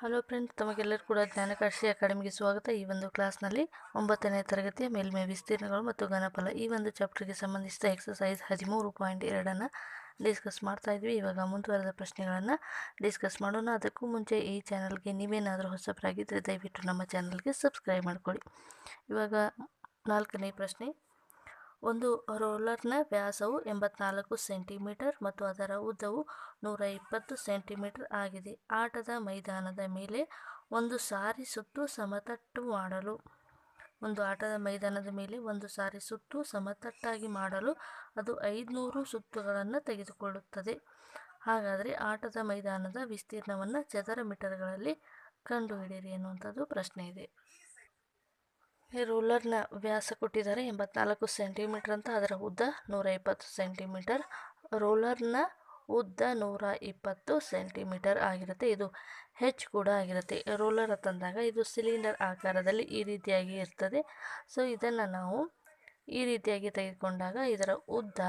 Hello friends ತಮಗೆಲ್ಲರೂ ಕೂಡ ಜ್ಞಾನಕಾಶಿ ಅಕಾಡೆಮಿಗೆ ಸ್ವಾಗತ. ಈ ಒಂದು ಕ್ಲಾಸ್ನಲ್ಲಿ ಒಂಬತ್ತನೇ ತರಗತಿಯ ಮೇಲ್ಮೈ ವಿಸ್ತೀರ್ಣಗಳು ಮತ್ತು ಘನಫಲ. ಈ ಒಂದು ಚಾಪ್ಟರ್ಗೆ ಸಂಬಂಧಿಸಿದ ಎಕ್ಸಸೈಸ್ ಹದಿಮೂರು ಪಾಯಿಂಟ್ ಎರಡನ್ನು ಡಿಸ್ಕಸ್ ಮಾಡ್ತಾ ಇದ್ವಿ. ಇವಾಗ ಮುಂದುವರೆದ ಪ್ರಶ್ನೆಗಳನ್ನು ಡಿಸ್ಕಸ್ ಮಾಡೋಣ. ಅದಕ್ಕೂ ಮುಂಚೆ ಈ ಚಾನಲ್ಗೆ ನೀವೇನಾದರೂ ಹೊಸಬರಾಗಿದ್ದರೆ ದಯವಿಟ್ಟು ನಮ್ಮ ಚಾನಲ್ಗೆ ಸಬ್ಸ್ಕ್ರೈಬ್ ಮಾಡಿಕೊಳ್ಳಿ. ಇವಾಗ ನಾಲ್ಕನೇ ಪ್ರಶ್ನೆ. ಒಂದು ರೋಲರ್ನ ವ್ಯಾಸವು ಎಂಬತ್ನಾಲ್ಕು ಸೆಂಟಿಮೀಟರ್ ಮತ್ತು ಅದರ ಉದ್ದವು ನೂರ ಇಪ್ಪತ್ತು ಸೆಂಟಿಮೀಟರ್ ಆಗಿದೆ. ಆಟದ ಮೈದಾನದ ಮೇಲೆ ಒಂದು ಸಾರಿ ಸುತ್ತು ಸಮತಟ್ಟು ಮಾಡಲು, ಒಂದು ಆಟದ ಮೈದಾನದ ಮೇಲೆ ಒಂದು ಸಾರಿ ಸುತ್ತು ಸಮತಟ್ಟಾಗಿ ಮಾಡಲು ಅದು ಐದುನೂರು ಸುತ್ತುಗಳನ್ನು ತೆಗೆದುಕೊಳ್ಳುತ್ತದೆ. ಹಾಗಾದರೆ ಆಟದ ಮೈದಾನದ ವಿಸ್ತೀರ್ಣವನ್ನು ಚದರ ಮೀಟರ್ಗಳಲ್ಲಿ ಕಂಡುಹಿಡಿಯಿರಿ ಅನ್ನುವಂಥದ್ದು ಪ್ರಶ್ನೆ ಇದೆ. ಈ ರೂಲರ್ನ ವ್ಯಾಸ ಕೊಟ್ಟಿದ್ದಾರೆ ಎಂಬತ್ನಾಲ್ಕು ಸೆಂಟಿಮೀಟರ್ ಅಂತ. ಅದರ ಉದ್ದ ನೂರ ಇಪ್ಪತ್ತು ಸೆಂಟಿಮೀಟರ್, ರೋಲರ್ನ ಉದ್ದ ನೂರ ಇಪ್ಪತ್ತು ಸೆಂಟಿಮೀಟರ್ ಆಗಿರುತ್ತೆ. ಇದು ಹೆಚ್ ಕೂಡ ಆಗಿರುತ್ತೆ. ರೋಲರ್ ತಂದಾಗ ಇದು ಸಿಲಿಂಡರ್ ಆಕಾರದಲ್ಲಿ ಈ ರೀತಿಯಾಗಿ ಇರ್ತದೆ. ಸೊ, ಇದನ್ನು ನಾವು ಈ ರೀತಿಯಾಗಿ ತೆಗೆದುಕೊಂಡಾಗ ಇದರ ಉದ್ದ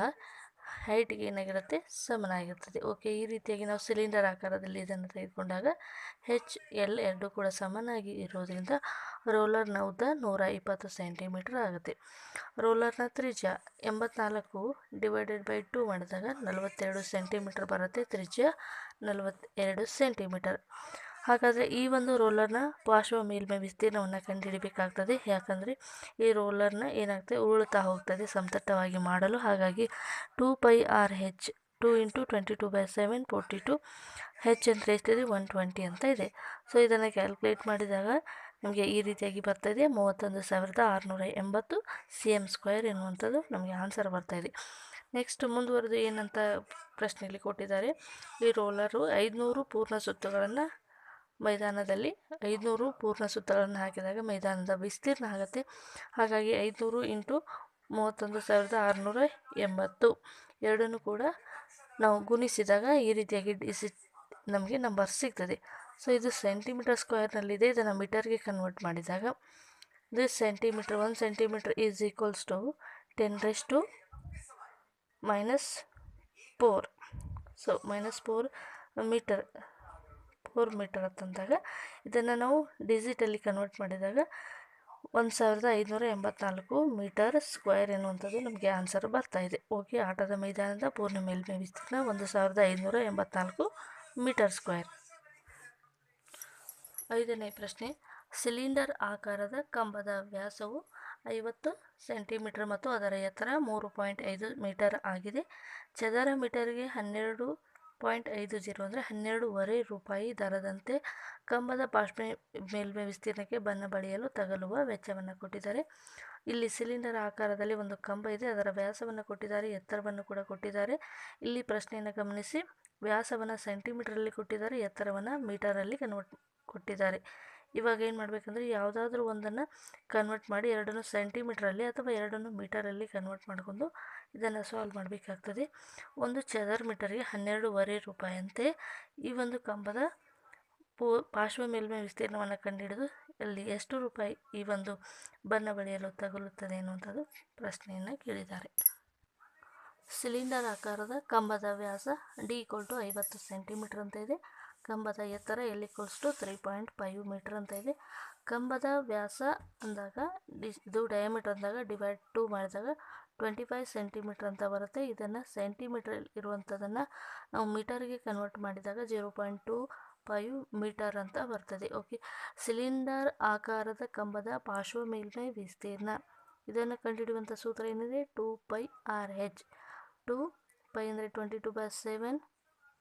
ಹೈಟ್ಗೆ ಏನಾಗಿರುತ್ತೆ ಸಮನಾಗಿರ್ತದೆ ಓಕೆ, ಈ ರೀತಿಯಾಗಿ ನಾವು ಸಿಲಿಂಡರ್ ಆಕಾರದಲ್ಲಿ ಇದನ್ನು ತೆಗೆದುಕೊಂಡಾಗ ಹೆಚ್ ಎಲ್ ಎರಡು ಕೂಡ ಸಮನಾಗಿ ಇರೋದ್ರಿಂದ ರೋಲರ್ನ ಉದ್ದ ನೂರ ಇಪ್ಪತ್ತು ಸೆಂಟಿಮೀಟರ್ ಆಗುತ್ತೆ. ರೋಲರ್ನ ತ್ರಿಜ್ಯ ಎಂಬತ್ನಾಲ್ಕು ಡಿವೈಡೆಡ್ ಬೈ ಟು ಮಾಡಿದಾಗ ನಲವತ್ತೆರಡು ಸೆಂಟಿಮೀಟರ್ ಬರುತ್ತೆ. ತ್ರಿಜ್ಯ ನಲವತ್ತೆರಡು ಸೆಂಟಿಮೀಟರ್. ಹಾಗಾದರೆ ಈ ಒಂದು ರೋಲರ್ನ ಪಾರ್ಶ್ವ ಮೇಲ್ಮೈ ವಿಸ್ತೀರ್ಣವನ್ನು ಕಂಡುಹಿಡಿಬೇಕಾಗ್ತದೆ. ಯಾಕಂದರೆ ಈ ರೋಲರ್ನ ಏನಾಗ್ತದೆ? ಉರುಳುತ್ತಾ ಹೋಗ್ತದೆ ಸಮತಟ್ಟವಾಗಿ ಮಾಡಲು. ಹಾಗಾಗಿ two pi R H, two into twenty two by seven forty two H ಅಂತ ಎಷ್ಟಿದೆ ಒನ್ ಟ್ವೆಂಟಿ ಅಂತ ಇದೆ. ಸೊ, ಇದನ್ನು ಕ್ಯಾಲ್ಕುಲೇಟ್ ಮಾಡಿದಾಗ ನಮಗೆ ಈ ರೀತಿಯಾಗಿ ಬರ್ತಾಯಿದೆ ಮೂವತ್ತೊಂದು ಸಾವಿರದ ಆರುನೂರ ಎಂಬತ್ತು ಸಿ ಎಂ ಸ್ಕ್ವೇರ್ ಎನ್ನುವಂಥದ್ದು ನಮಗೆ ಆನ್ಸರ್ ಬರ್ತಾಯಿದೆ ನೆಕ್ಸ್ಟ್ ಮುಂದುವರೆದು ಏನಂತ ಪ್ರಶ್ನೆಯಲ್ಲಿ ಕೊಟ್ಟಿದ್ದಾರೆ. ಈ ರೋಲರು ಐದುನೂರು ಪೂರ್ಣ ಸುತ್ತುಗಳನ್ನು ಮೈದಾನದಲ್ಲಿ ಐದುನೂರು ಪೂರ್ಣ ಸುತ್ತಲನ್ನು ಹಾಕಿದಾಗ ಮೈದಾನದ ವಿಸ್ತೀರ್ಣ ಆಗುತ್ತೆ. ಹಾಗಾಗಿ ಐದುನೂರು ಇಂಟು ಮೂವತ್ತೊಂದು ಸಾವಿರದ ಆರುನೂರ ಎಂಬತ್ತು. ಎರಡನ್ನು ಕೂಡ ನಾವು ಗುಣಿಸಿದಾಗ ಈ ರೀತಿಯಾಗಿ ಡಿಸಿ ನಮಗೆ ನಂಬರ್ ಸಿಗ್ತದೆ. ಸೊ, ಇದು ಸೆಂಟಿಮೀಟರ್ ಸ್ಕ್ವೇರ್ನಲ್ಲಿದೆ. ಇದನ್ನು ಮೀಟರ್ಗೆ ಕನ್ವರ್ಟ್ ಮಾಡಿದಾಗ this centimetre one centimetre is equals to ten raise to minus four so minus four metre four metre ಅಂತಂದಾಗ ಇದನ್ನು ನಾವು ಡಿಜಿಟಲ್ಲಿ ಕನ್ವರ್ಟ್ ಮಾಡಿದಾಗ ಒಂದು ಸಾವಿರದ ಐದುನೂರ ಎಂಬತ್ನಾಲ್ಕು ಮೀಟರ್ ಸ್ಕ್ವೇರ್ ಎನ್ನುವಂಥದ್ದು ನಮಗೆ ಆನ್ಸರ್ ಬರ್ತಾ ಇದೆ. ಓಕೆ ಆಟದ ಮೈದಾನದ ಪೂರ್ಣ ಮೇಲ್ಮೈ ವಿಸ್ತೀರ್ಣ ಒಂದು ಸಾವಿರದ ಐದುನೂರ ಎಂಬತ್ನಾಲ್ಕು ಮೀಟರ್ ಸ್ಕ್ವೇರ್ ಐದನೇ ಪ್ರಶ್ನೆ ಸಿಲಿಂಡರ್ ಆಕಾರದ ಕಂಬದ ವ್ಯಾಸವು ಐವತ್ತು ಸೆಂಟಿಮೀಟರ್ ಮತ್ತು ಅದರ ಎತ್ತರ ಮೂರು ಪಾಯಿಂಟ್ ಐದು ಮೀಟರ್ ಆಗಿದೆ. ಚದರ ಮೀಟರ್ಗೆ ಹನ್ನೆರಡು ಪಾಯಿಂಟ್ ಐದು ಜೀರೋ ಅಂದರೆ ಹನ್ನೆರಡೂವರೆ ರೂಪಾಯಿ ದರದಂತೆ ಕಂಬದ ಪಾಶ್ಮೆ ಮೇಲ್ಮೆ ವಿಸ್ತೀರ್ಣಕ್ಕೆ ಬಣ್ಣ ಬಳಿಯಲು ತಗಲುವ ವೆಚ್ಚವನ್ನು ಕೊಟ್ಟಿದ್ದಾರೆ. ಇಲ್ಲಿ ಸಿಲಿಂಡರ್ ಆಕಾರದಲ್ಲಿ ಒಂದು ಕಂಬ ಇದೆ, ಅದರ ವ್ಯಾಸವನ್ನು ಕೊಟ್ಟಿದ್ದಾರೆ, ಎತ್ತರವನ್ನು ಕೂಡ ಕೊಟ್ಟಿದ್ದಾರೆ. ಇಲ್ಲಿ ಪ್ರಶ್ನೆಯನ್ನು ಗಮನಿಸಿ, ವ್ಯಾಸವನ್ನು ಸೆಂಟಿಮೀಟರಲ್ಲಿ ಕೊಟ್ಟಿದ್ದಾರೆ, ಎತ್ತರವನ್ನು ಮೀಟರಲ್ಲಿ ಕನ್ವರ್ಟ್ ಕೊಟ್ಟಿದ್ದಾರೆ. ಇವಾಗ ಏನು ಮಾಡಬೇಕಂದ್ರೆ ಯಾವುದಾದ್ರೂ ಒಂದನ್ನು ಕನ್ವರ್ಟ್ ಮಾಡಿ ಎರಡನ್ನು ಸೆಂಟಿಮೀಟ್ರಲ್ಲಿ ಅಥವಾ ಎರಡನ್ನು ಮೀಟರಲ್ಲಿ ಕನ್ವರ್ಟ್ ಮಾಡಿಕೊಂಡು ಇದನ್ನು ಸಾಲ್ವ್ ಮಾಡಬೇಕಾಗ್ತದೆ. ಒಂದು ಚದರ ಮೀಟರ್ಗೆ ಹನ್ನೆರಡೂವರೆ ರೂಪಾಯಿ ಅಂತೆ ಈ ಒಂದು ಕಂಬದ ಪೂ, ಪಾರ್ಶ್ವ ಮೇಲ್ಮೈ ವಿಸ್ತೀರ್ಣವನ್ನು ಕಂಡುಹಿಡಿದು ಅಲ್ಲಿ ಎಷ್ಟು ರೂಪಾಯಿ ಈ ಒಂದು ಬಣ್ಣ ಬಳಿಯಲು ತಗುಲುತ್ತದೆ ಎನ್ನುವಂಥದ್ದು ಪ್ರಶ್ನೆಯನ್ನು ಕೇಳಿದ್ದಾರೆ. ಸಿಲಿಂಡರ್ ಆಕಾರದ ಕಂಬದ ವ್ಯಾಸ ಡಿ ಈಕ್ವಲ್ ಟು ಐವತ್ತು ಸೆಂಟಿಮೀಟರ್ ಅಂತ ಇದೆ. ಕಂಬದ ಎತ್ತರ L equals to three point five metre ಅಂತ ಇದೆ. ಕಂಬದ ವ್ಯಾಸ ಅಂದಾಗ ಇದು ಡಯಾಮೀಟರ್ ಅಂದಾಗ ಡಿವೈಡ್ ಟು ಮಾಡಿದಾಗ ಟ್ವೆಂಟಿ ಫೈವ್ ಸೆಂಟಿಮೀಟರ್ ಅಂತ ಬರುತ್ತೆ. ಇದನ್ನು ಸೆಂಟಿಮೀಟರ್ ಇರುವಂಥದ್ದನ್ನು ನಾವು ಮೀಟರ್ಗೆ ಕನ್ವರ್ಟ್ ಮಾಡಿದಾಗ zero point two five metre ಅಂತ ಬರ್ತದೆ. ಓಕೆ ಸಿಲಿಂಡರ್ ಆಕಾರದ ಕಂಬದ ಪಾರ್ಶ್ವ ಮೇಲ್ಮೈ ವಿಸ್ತೀರ್ಣ. ಇದನ್ನು ಕಂಡುಹಿಡಿಯುವಂಥ ಸೂತ್ರ ಏನಿದೆ? Two pi R H two pi ಅಂದರೆ twenty two by seven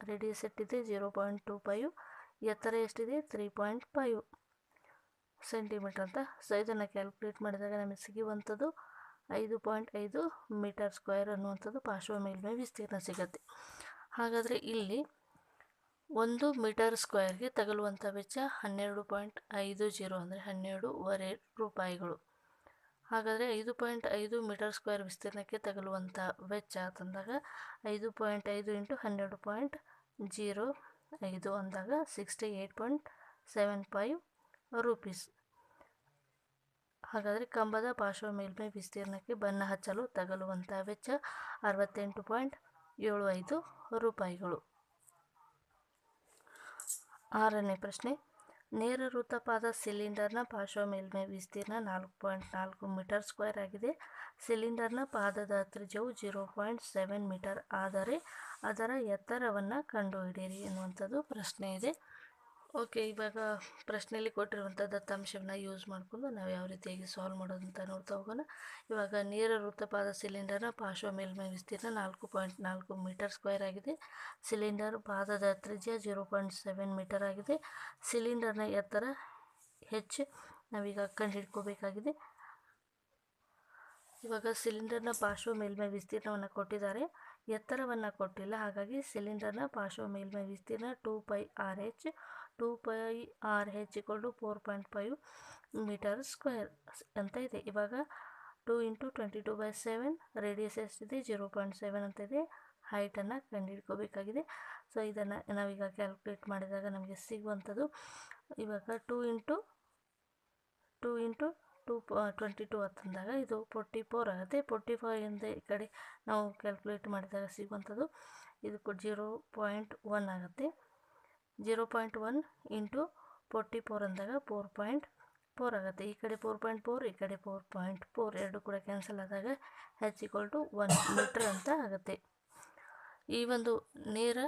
radius ಎಷ್ಟಿದೆ ಜೀರೋ ಪಾಯಿಂಟ್ ಟು ಫೈವ್ ಎತ್ತರ ಎಷ್ಟಿದೆ? ತ್ರೀ ಪಾಯಿಂಟ್ ಫೈವ್ ಸೆಂಟಿಮೀಟರ್ ಅಂತ. ಸೊ ಇದನ್ನು ಕ್ಯಾಲ್ಕುಲೇಟ್ ಮಾಡಿದಾಗ ನಮಗೆ ಸಿಗುವಂಥದ್ದು ಐದು ಪಾಯಿಂಟ್ ಐದು ಮೀಟರ್ ಸ್ಕ್ವೇರ್ ಅನ್ನುವಂಥದ್ದು ಪಾರ್ಶ್ವ ಮೇಲ್ಮೈ ವಿಸ್ತೀರ್ಣ ಸಿಗುತ್ತೆ. ಹಾಗಾದರೆ ಇಲ್ಲಿ ಒಂದು ಮೀಟರ್ ಸ್ಕ್ವೇರ್ಗೆ ತಗಲುವಂಥ ವೆಚ್ಚ ಹನ್ನೆರಡು ಪಾಯಿಂಟ್ ಐದು ಜೀರೋ ಅಂದರೆ ಹನ್ನೆರಡೂವರೆ ರೂಪಾಯಿಗಳು. ಹಾಗಾದರೆ ಐದು ಪಾಯಿಂಟ್ ಐದು ಮೀಟರ್ ಸ್ಕ್ವೇರ್ ವಿಸ್ತೀರ್ಣಕ್ಕೆ ತಗಲುವಂಥ ವೆಚ್ಚ ತಂದಾಗ ಐದು ಪಾಯಿಂಟ್ ಐದು ಇಂಟು ಹನ್ನೆರಡು ಪಾಯಿಂಟ್ ಜೀರೋ ಐದು ಅಂದಾಗ sixty eight point seven five rupees. ಹಾಗಾದರೆ ಕಂಬದ ಪಾರ್ಶ್ವ ಮೇಲ್ಮೈ ವಿಸ್ತೀರ್ಣಕ್ಕೆ ಬಣ್ಣ ಹಚ್ಚಲು ತಗಲುವಂಥ ವೆಚ್ಚ ಅರವತ್ತೆಂಟು ಪಾಯಿಂಟ್ ಏಳು ಐದು ರೂಪಾಯಿಗಳು. ಆರನೇ ಪ್ರಶ್ನೆ. ನೇರ ವೃತ್ತಪಾದ ಸಿಲಿಂಡರ್ನ ಪಾರ್ಶ್ವ ಮೇಲ್ಮೈ ವಿಸ್ತೀರ್ಣ ನಾಲ್ಕು ಪಾಯಿಂಟ್ ನಾಲ್ಕು ಮೀಟರ್ ಸ್ಕ್ವೇರ್ ಆಗಿದೆ. ಸಿಲಿಂಡರ್ನ ಪಾದದ ತ್ರಿಜ್ಯವು ಜೀರೋ ಪಾಯಿಂಟ್ ಸೆವೆನ್ ಮೀಟರ್ ಆದರೆ ಅದರ ಎತ್ತರವನ್ನು ಕಂಡುಹಿಡಿಯಿರಿ ಎನ್ನುವಂಥದ್ದು ಪ್ರಶ್ನೆ ಇದೆ. ಓಕೆ ಇವಾಗ ಪ್ರಶ್ನೆಯಲ್ಲಿ ಕೊಟ್ಟಿರುವಂಥ ದತ್ತಾಂಶವನ್ನು ಯೂಸ್ ಮಾಡಿಕೊಂಡು ನಾವು ಯಾವ ರೀತಿಯಾಗಿ ಸಾಲ್ವ್ ಮಾಡೋದು ಅಂತ ನೋಡ್ತಾ ಹೋಗೋಣ. ಇವಾಗ ನೇರ ವೃತ್ತಪಾದ ಸಿಲಿಂಡರ್ನ ಪಾರ್ಶ್ವ ಮೇಲ್ಮೈ ವಿಸ್ತೀರ್ಣ ನಾಲ್ಕು ಪಾಯಿಂಟ್ ನಾಲ್ಕು ಮೀಟರ್ ಸ್ಕ್ವೇರ್ ಆಗಿದೆ. ಸಿಲಿಂಡರ್ ಪಾದದ ತ್ರಿಜ್ಯ ಜೀರೋ ಪಾಯಿಂಟ್ ಸೆವೆನ್ ಮೀಟರ್ ಆಗಿದೆ. ಸಿಲಿಂಡರ್ನ ಎತ್ತರ ಹೆಚ್ಚು ನಾವೀಗ ಕಂಡುಹಿಡ್ಕೋಬೇಕಾಗಿದೆ. ಇವಾಗ ಸಿಲಿಂಡರ್ನ ಪಾರ್ಶ್ವ ಮೇಲ್ಮೈ ವಿಸ್ತೀರ್ಣವನ್ನು ಕೊಟ್ಟಿದ್ದಾರೆ. ಎತ್ತರವನ್ನು ಕೊಟ್ಟಿಲ್ಲ, ಹಾಗಾಗಿ ಸಿಲಿಂಡರ್ನ ಪಾರ್ಶ್ವ ಮೇಲ್ಮೈ ವಿಸ್ತೀರ್ಣ two pi R H two pi R H equal to four point five metre square ಅಂತ ಇದೆ. ಇವಾಗ two into twenty two by seven radius ಎಷ್ಟಿದೆ? ಜೀರೋ ಪಾಯಿಂಟ್ ಸೆವೆನ್ ಅಂತ ಇದೆ. ಹೈಟನ್ನು ಕಂಡುಹಿಡ್ಕೋಬೇಕಾಗಿದೆ. ಸೊ ಇದನ್ನು ನಾವೀಗ ಕ್ಯಾಲ್ಕುಲೇಟ್ ಮಾಡಿದಾಗ ನಮಗೆ ಸಿಗುವಂಥದ್ದು ಇವಾಗ two into two into two twenty two ಅಂತಂದಾಗ ಇದು ಫೋರ್ಟಿ ಫೋರ್ ಆಗುತ್ತೆ. ಫೋರ್ಟಿ ಫೋರ್ ಇಂದ ಈ ಕಡೆ ನಾವು ಕ್ಯಾಲ್ಕುಲೇಟ್ ಮಾಡಿದಾಗ ಸಿಗುವಂಥದ್ದು ಇದು ಜೀರೋ ಪಾಯಿಂಟ್ ಒನ್ ಆಗುತ್ತೆ. Zero point one into forty four ಅಂದಾಗ ಫೋರ್ ಪಾಯಿಂಟ್ ಫೋರ್ ಆಗುತ್ತೆ. ಈ ಕಡೆ ಫೋರ್ ಪಾಯಿಂಟ್ ಫೋರ್, ಈ ಕಡೆ ಫೋರ್ ಪಾಯಿಂಟ್ ಫೋರ್ ಎರಡು ಕೂಡ ಕ್ಯಾನ್ಸಲ್ ಆದಾಗ H equal to one metre ಅಂತ ಆಗುತ್ತೆ. ಈ ಒಂದು ನೇರ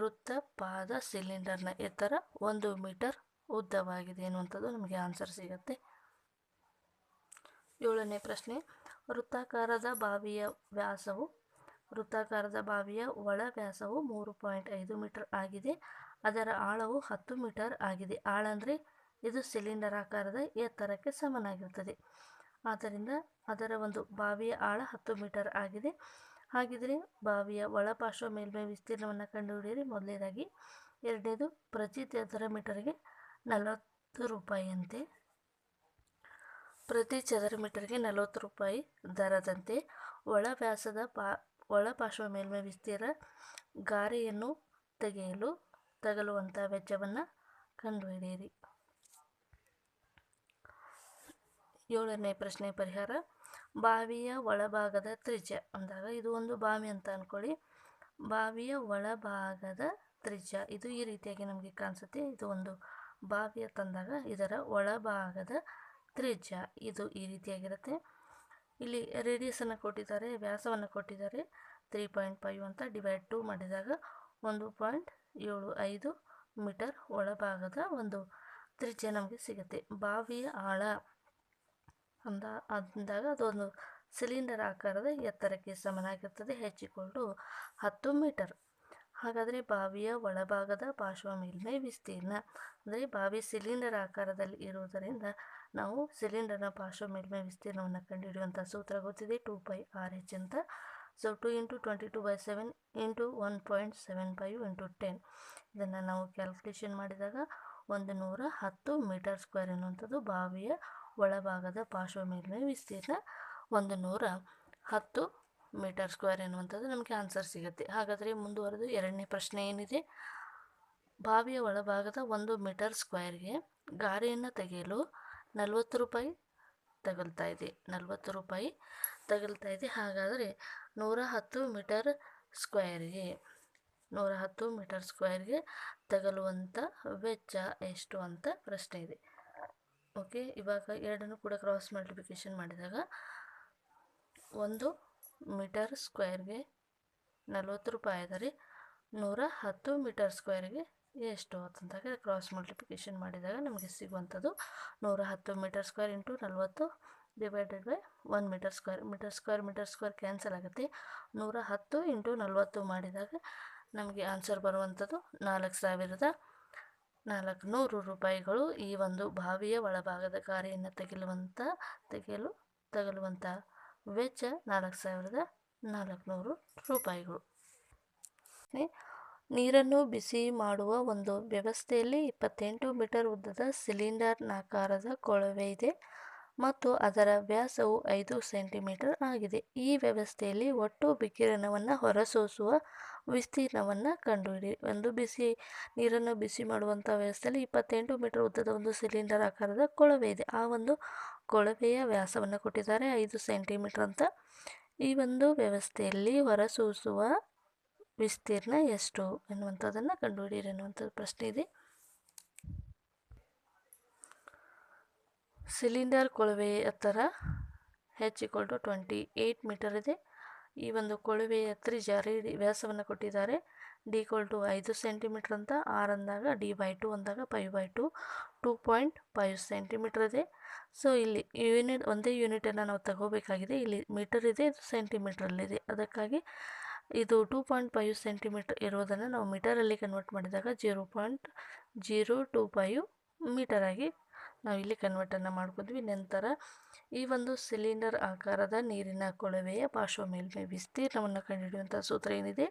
ವೃತ್ತ ಪಾದ ಸಿಲಿಂಡರ್ನ ಎತ್ತರ ಒಂದು ಮೀಟರ್ ಉದ್ದವಾಗಿದೆ ಅನ್ನುವಂಥದ್ದು ನಮಗೆ ಆನ್ಸರ್ ಸಿಗುತ್ತೆ. ಏಳನೇ ಪ್ರಶ್ನೆ, ವೃತ್ತಾಕಾರದ ಬಾವಿಯ ವ್ಯಾಸವು, ವೃತ್ತಾಕಾರದ ಬಾವಿಯ ಒಳ ವ್ಯಾಸವು ಮೂರು ಪಾಯಿಂಟ್ ಐದು ಮೀಟರ್ ಆಗಿದೆ. ಅದರ ಆಳವು ಹತ್ತು ಮೀಟರ್ ಆಗಿದೆ. ಆಳ ಅಂದರೆ ಇದು ಸಿಲಿಂಡರ್ ಆಕಾರದ ಎತ್ತರಕ್ಕೆ ಸಮನಾಗಿರುತ್ತದೆ. ಆದ್ದರಿಂದ ಅದರ ಒಂದು ಬಾವಿಯ ಆಳ ಹತ್ತು ಮೀಟರ್ ಆಗಿದೆ. ಹಾಗಿದ್ರೆ ಬಾವಿಯ ಒಳಪಾರ್ಶ್ವ ಮೇಲ್ಮೈ ವಿಸ್ತೀರ್ಣವನ್ನು ಕಂಡುಹಿಡಿಯಿರಿ. ಮೊದಲನೇದಾಗಿ, ಎರಡನೇದು ಪ್ರತಿ ಚದರ ಮೀಟರ್ಗೆ ನಲವತ್ತು ರೂಪಾಯಿಯಂತೆ. ಪ್ರತಿ ಚದರ ಮೀಟರ್ಗೆ ನಲವತ್ತು ರೂಪಾಯಿ ದರದಂತೆ. ಒಳ ವ್ಯಾಸದ ಪಾ, ಒಳಪಾರ್ಶ್ವ ಮೇಲ್ಮೈ ವಿಸ್ತೀರ್ಣ ಗಾರೆಯನ್ನು ತೆಗೆಯಲು ತಗಲುವಂಥ ವೆಚ್ಚವನ್ನು ಕಂಡುಹಿಡಿಯಿರಿ. ಏಳನೇ ಪ್ರಶ್ನೆ ಪರಿಹಾರ. ಬಾವಿಯ ಒಳಭಾಗದ ತ್ರಿಜ್ಯ ಅಂದಾಗ ಇದು ಒಂದು ಬಾವಿ ಅಂತ ಅಂದ್ಕೊಳ್ಳಿ ಬಾವಿಯ ಒಳಭಾಗದ ತ್ರಿಜ್ಯ, ಇದು ಈ ರೀತಿಯಾಗಿ ನಮಗೆ ಕಾಣಿಸುತ್ತೆ. ಇದು ಒಂದು ಬಾವಿಯ ತಂದಾಗ ಇದರ ಒಳಭಾಗದ ತ್ರಿಜ್ಯ, ಇದು ಈ ರೀತಿಯಾಗಿರುತ್ತೆ. ಇಲ್ಲಿ ರೇಡಿಯಸನ್ನು ಕೊಟ್ಟಿದ್ದಾರೆ, ವ್ಯಾಸವನ್ನು ಕೊಟ್ಟಿದ್ದಾರೆ. ತ್ರೀ ಪಾಯಿಂಟ್ ಫೈವ್ ಅಂತ ಡಿವೈಡ್ ಟು ಮಾಡಿದಾಗ ಒಂದು ಪಾಯಿಂಟ್ ಏಳು ಐದು ಮೀಟರ್ ಒಳಭಾಗದ ಒಂದು ತ್ರಿಜ್ಯ ನಮಗೆ ಸಿಗುತ್ತೆ. ಬಾವಿಯ ಆಳ ಅಂದ, ಅಂದಾಗ ಅದೊಂದು ಸಿಲಿಂಡರ್ ಆಕಾರದ ಎತ್ತರಕ್ಕೆ ಸಮನಾಗಿರ್ತದೆ, ಹೆಚ್ಚಿಕೊಂಡು ಹತ್ತು ಮೀಟರ್. ಹಾಗಾದರೆ ಬಾವಿಯ ಒಳಭಾಗದ ಪಾರ್ಶ್ವ ಮೇಲ್ಮೈ ವಿಸ್ತೀರ್ಣ, ಅಂದರೆ ಬಾವಿ ಸಿಲಿಂಡರ್ ಆಕಾರದಲ್ಲಿ ಇರುವುದರಿಂದ ನಾವು ಸಿಲಿಂಡರ್ನ ಪಾರ್ಶ್ವ ಮೇಲ್ಮೈ ವಿಸ್ತೀರ್ಣವನ್ನು ಕಂಡುಹಿಡಿಯುವಂಥ ಸೂತ್ರ ಗೊತ್ತಿದೆ. ಟೂ ಪೈ ಆರ್ ಎಚ್ ಅಂತ so two into twenty two by seven into one point seven five into ten ಇದನ್ನು ನಾವು ಕ್ಯಾಲ್ಕುಲೇಷನ್ ಮಾಡಿದಾಗ ಒಂದು ನೂರ ಹತ್ತು ಮೀಟರ್ ಸ್ಕ್ವೇರ್ ಎನ್ನುವಂಥದ್ದು ಬಾವಿಯ ಒಳಭಾಗದ ಪಾರ್ಶ್ವ ಮೇಲ್ಮೈ ವಿಸ್ತೀರ್ಣ ಒಂದು ನೂರ ಹತ್ತು ಮೀಟರ್ ಸ್ಕ್ವೇರ್ ಎನ್ನುವಂಥದ್ದು ನಮಗೆ ಆನ್ಸರ್ ಸಿಗುತ್ತೆ. ಹಾಗಾದರೆ ಮುಂದುವರೆದು ಎರಡನೇ ಪ್ರಶ್ನೆ ಏನಿದೆ? ಬಾವಿಯ ಒಳಭಾಗದ ಒಂದು ಮೀಟರ್ ಸ್ಕ್ವೇರ್ಗೆ ಗಾರೆಯನ್ನು ತೆಗೆಯಲು ನಲವತ್ತು ರೂಪಾಯಿ ತಗಲ್ತಾ ಇದೆ. ನಲವತ್ತು ರೂಪಾಯಿ ತಗಲ್ತಾ ಇದೆ ಹಾಗಾದರೆ ನೂರ ಹತ್ತು ಮೀಟರ್ ಸ್ಕ್ವೇರ್ಗೆ ನೂರ ಹತ್ತು ಮೀಟರ್ ಸ್ಕ್ವೇರ್ಗೆ ತಗಲುವಂಥ ವೆಚ್ಚ ಎಷ್ಟು ಅಂತ ಪ್ರಶ್ನೆ ಇದೆ. ಓಕೆ, ಇವಾಗ ಎರಡನ್ನು ಕೂಡ ಕ್ರಾಸ್ ಮಲ್ಟಿಪ್ಲಿಕೇಶನ್ ಮಾಡಿದಾಗ ಒಂದು ಮೀಟರ್ ಸ್ಕ್ವೇರ್ಗೆ ನಲವತ್ತು ರೂಪಾಯಿ ಆದರೆ ನೂರ ಹತ್ತು ಮೀಟರ್ ಸ್ಕ್ವೇರ್ಗೆ ಎಷ್ಟು ಅಂತಂದಾಗ ಕ್ರಾಸ್ ಮಲ್ಟಿಪ್ಲಿಕೇಶನ್ ಮಾಡಿದಾಗ ನಮಗೆ ಸಿಗುವಂಥದ್ದು ನೂರ ಹತ್ತು ಮೀಟರ್ ಸ್ಕ್ವೇರ್ ಇಂಟು ನಲವತ್ತು divided by one metre square metre square metre square cancel ಆಗುತ್ತೆ. ನೂರ ಹತ್ತು ಇಂಟು ನಲವತ್ತು ಮಾಡಿದಾಗ ನಮಗೆ ಆನ್ಸರ್ ಬರುವಂಥದ್ದು ನಾಲ್ಕು ಸಾವಿರದ ನಾಲ್ಕು ನೂರು ರೂಪಾಯಿಗಳು ಈ ಒಂದು ಬಾವಿಯ ಒಳಭಾಗದ ಕಾರ್ಯವನ್ನು ತೆಗೆಲುವಂಥ ತೆಗೆಯಲು ತಗಲುವಂಥ ವೆಚ್ಚ ನಾಲ್ಕು ಸಾವಿರದ ನಾಲ್ಕುನೂರು ರೂಪಾಯಿಗಳು. ನೀರನ್ನು ಬಿಸಿ ಮಾಡುವ ಒಂದು ವ್ಯವಸ್ಥೆಯಲ್ಲಿ ಇಪ್ಪತ್ತೆಂಟು ಮೀಟರ್ ಉದ್ದದ ಸಿಲಿಂಡರ್ನಾಕಾರದ ಕೊಳವೆ ಇದೆ. ಮತ್ತು ಅದರ ವ್ಯಾಸವು ಐದು ಸೆಂಟಿಮೀಟರ್ ಆಗಿದೆ. ಈ ವ್ಯವಸ್ಥೆಯಲ್ಲಿ ಒಟ್ಟು ವಿಕಿರಣವನ್ನು ಹೊರಸೂಸುವ ವಿಸ್ತೀರ್ಣವನ್ನು ಕಂಡುಹಿಡಿ. ಒಂದು ಬಿಸಿ ನೀರನ್ನು ಬಿಸಿ ಮಾಡುವಂಥ ವ್ಯವಸ್ಥೆಯಲ್ಲಿ ಇಪ್ಪತ್ತೆಂಟು ಮೀಟರ್ ಉದ್ದದ ಒಂದು ಸಿಲಿಂಡರ್ ಆಕಾರದ ಕೊಳವೆ ಇದೆ. ಆ ಒಂದು ಕೊಳವೆಯ ವ್ಯಾಸವನ್ನು ಕೊಟ್ಟಿದ್ದಾರೆ ಐದು ಸೆಂಟಿಮೀಟರ್ ಅಂತ. ಈ ಒಂದು ವ್ಯವಸ್ಥೆಯಲ್ಲಿ ಹೊರಸೂಸುವ ವಿಸ್ತೀರ್ಣ ಎಷ್ಟು ಎನ್ನುವಂಥದ್ದನ್ನು ಕಂಡುಹಿಡಿಯಿರಿ ಎನ್ನುವಂಥದ್ದು ಪ್ರಶ್ನೆ ಇದೆ. ಸಿಲಿಂಡರ್ ಕೊಳವೆ ಎತ್ತರ H equal to twenty eight metre ಇದೆ. ಈ ಒಂದು ಕೊಳವೆಯ ಜಾರಿ ವ್ಯಾಸವನ್ನು ಕೊಟ್ಟಿದ್ದಾರೆ. ಡಿ ಈಕ್ವಲ್ ಟು ಐದು ಸೆಂಟಿಮೀಟ್ರ್ ಅಂತ ಆರ್ ಅಂದಾಗ, ಡಿ ಬೈ ಟು ಅಂದಾಗ five by two two point five centimetre ಇದೆ. ಸೊ, ಇಲ್ಲಿ ಯೂನಿಟ್, ಒಂದೇ ಯೂನಿಟನ್ನು ನಾವು ತಗೋಬೇಕಾಗಿದೆ. ಇಲ್ಲಿ ಮೀಟರ್ ಇದೆ, ಇದು ಸೆಂಟಿಮೀಟ್ರಲ್ಲಿದೆ ಅದಕ್ಕಾಗಿ ಇದು ಟೂ ಪಾಯಿಂಟ್ ಫೈವ್ ಸೆಂಟಿಮೀಟ್ರ್ ಇರೋದನ್ನು ನಾವು ಮೀಟರಲ್ಲಿ ಕನ್ವರ್ಟ್ ಮಾಡಿದಾಗ zero point zero two five ಮೀಟರಾಗಿ ನಾವು ಇಲ್ಲಿ ಕನ್ವರ್ಟನ್ನು ಮಾಡ್ಕೊಂಡ್ವಿ ನಂತರ ಈ ಒಂದು ಸಿಲಿಂಡರ್ ಆಕಾರದ ನೀರಿನ ಕೊಳವೆಯ ಪಾರ್ಶ್ವ ಮೇಲ್ಮೈ ವಿಸ್ತೀರ್ಣವನ್ನು ಕಂಡುಹಿಡಿಯುವಂಥ ಸೂತ್ರ ಏನಿದೆ?